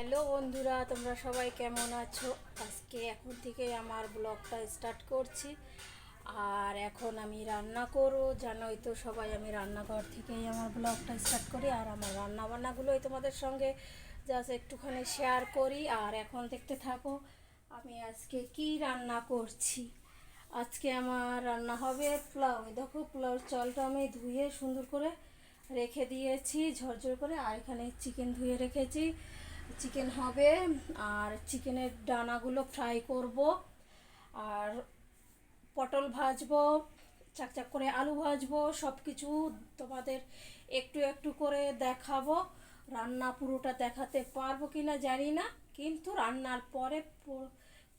Hello বন্ধুরা, তোমরা সবাই কেমন আছো? আজকে এখন থেকে আমার ব্লগটা স্টার্ট করছি। আর এখন আমি রান্না করো জানোই তো সবাই, আমি রান্নাঘর থেকেই আমার ব্লগটা স্টার্ট করি। আর আমার রান্না বান্নাগুলোই তোমাদের সঙ্গে জাস্ট একটুখানি শেয়ার করি। আর এখন দেখতে থাকো, আমি আজকে কি রান্না করছি। আজকে আমার রান্না হবে পোলাও। দেখো, পোলাওর চালটা আমি ধুয়ে সুন্দর করে রেখে দিয়েছি, ঝরঝর করে। আর এখানে চিকেন ধুয়ে রেখেছি। চিকেন হবে, আর চিকেনের ডানাগুলো ফ্রাই করব, আর পটল ভাজবো, চাকচাক করে আলু ভাজবো সব কিছু তোমাদের একটু একটু করে দেখাবো। রান্না পুরোটা দেখাতে পারব কি না জানি না, কিন্তু রান্নার পরে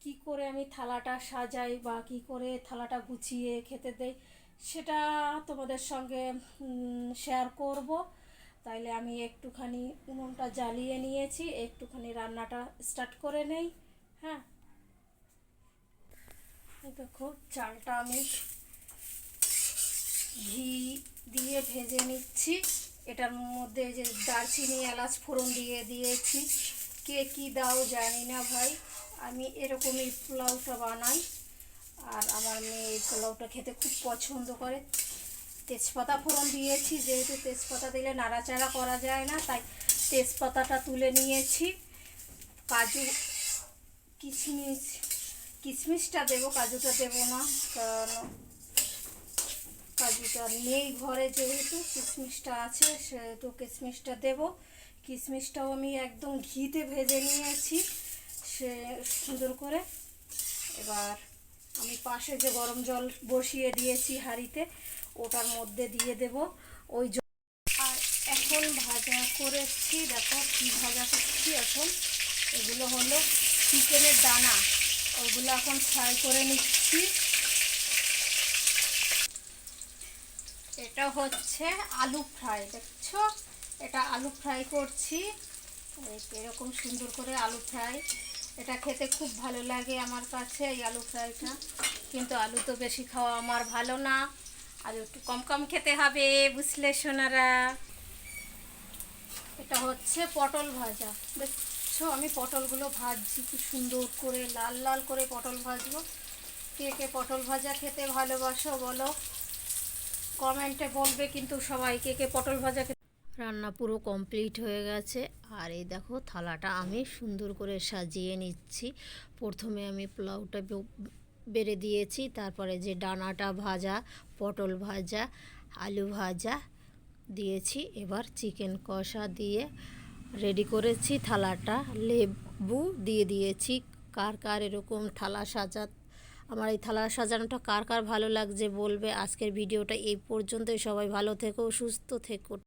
কি করে আমি থালাটা সাজাই বা কি করে থালাটা গুছিয়ে খেতে দেই, সেটা তোমাদের সঙ্গে শেয়ার করব। তাইলে আমি একটুখানি উনুনটা জ্বালিয়ে নিয়েছি, একটুখানি রান্নাটা স্টার্ট করে নেই হ্যাঁ? দেখো, চালটা আমি ঘি দিয়ে ভেজে নিচ্ছি। এটার মধ্যে যে দারচিনি, এলাচ ফোড়ন দিয়ে দিয়েছি। কে কি দাও জানি না ভাই, আমি এরকমই পোলাওটা বানাই। আর আমার মেয়ে এই পোলাওটা খেতে খুব পছন্দ করে। তেজপাতা ফোড়ন দিয়েছি, যেহেতু তেজপাতা দিলে নাড়াচাড়া করা যায় না, তাই তেজপাতাটা তুলে নিয়েছি। কাজু, কিশমিশ, কিশমিশটা দেবো, কাজুটা দেবো না, কারণ কাজুটা নেই ঘরে যেহেতু, কিশমিশটা আছে, সেহেতু কিশমিশটা দেবো। কিশমিশটাও আমি একদম ঘিতে ভেজে নিয়েছি, সে সুন্দর করে। এবার আমি পাশে যে গরম জল বসিয়ে দিয়েছি হাঁড়িতে, ওটার মধ্যে দিয়ে দেব। ওই জল আর এখন ভাজা করেছি, দেখো কী ভাজা করছি এখন। এগুলো হলো চিকেনের দানা, ওগুলো এখন ফ্রাই করে নিচ্ছি। এটা হচ্ছে আলু ফ্রাই, দেখছ? এটা আলু ফ্রাই করছি। এরকম সুন্দর করে আলু ফ্রাই এটা খেতে খুব ভালো লাগে আমার কাছে, এই আলু ফ্রাইটা। কিন্তু আলু তো বেশি খাওয়া আমার ভালো না। আলু একটু কম কম খেতে হবে, বুঝলে সোনারা? এটা হচ্ছে পটল ভাজা। দেখছ আমি পটলগুলো ভাজছি, কি সুন্দর করে, লাল লাল করে পটল ভাজবো। কে কে পটল ভাজা খেতে ভালোবাসো বলো? কমেন্টে বলবে কিন্তু সবাই কে কে পটল ভাজা রান্না পুরো কমপ্লিট হয়ে গেছে। আর এই দেখো, থালাটা আমি সুন্দর করে সাজিয়ে নিচ্ছি। প্রথমে আমি পোলাওটা বেড়ে দিয়েছি, তারপরে যে ডানাটা ভাজা, পটল ভাজা, আলু ভাজা দিয়েছি, এবার চিকেন কষা দিয়ে রেডি করেছি থালাটা। লেবু দিয়ে দিয়েছি। কার কার এরকম থালা সাজা, আমার এই থালা সাজানোটা কার কার ভালো লাগছে বলবে? আজকের ভিডিওটা এই পর্যন্তই। সবাই ভালো থেকো, সুস্থ থেকো।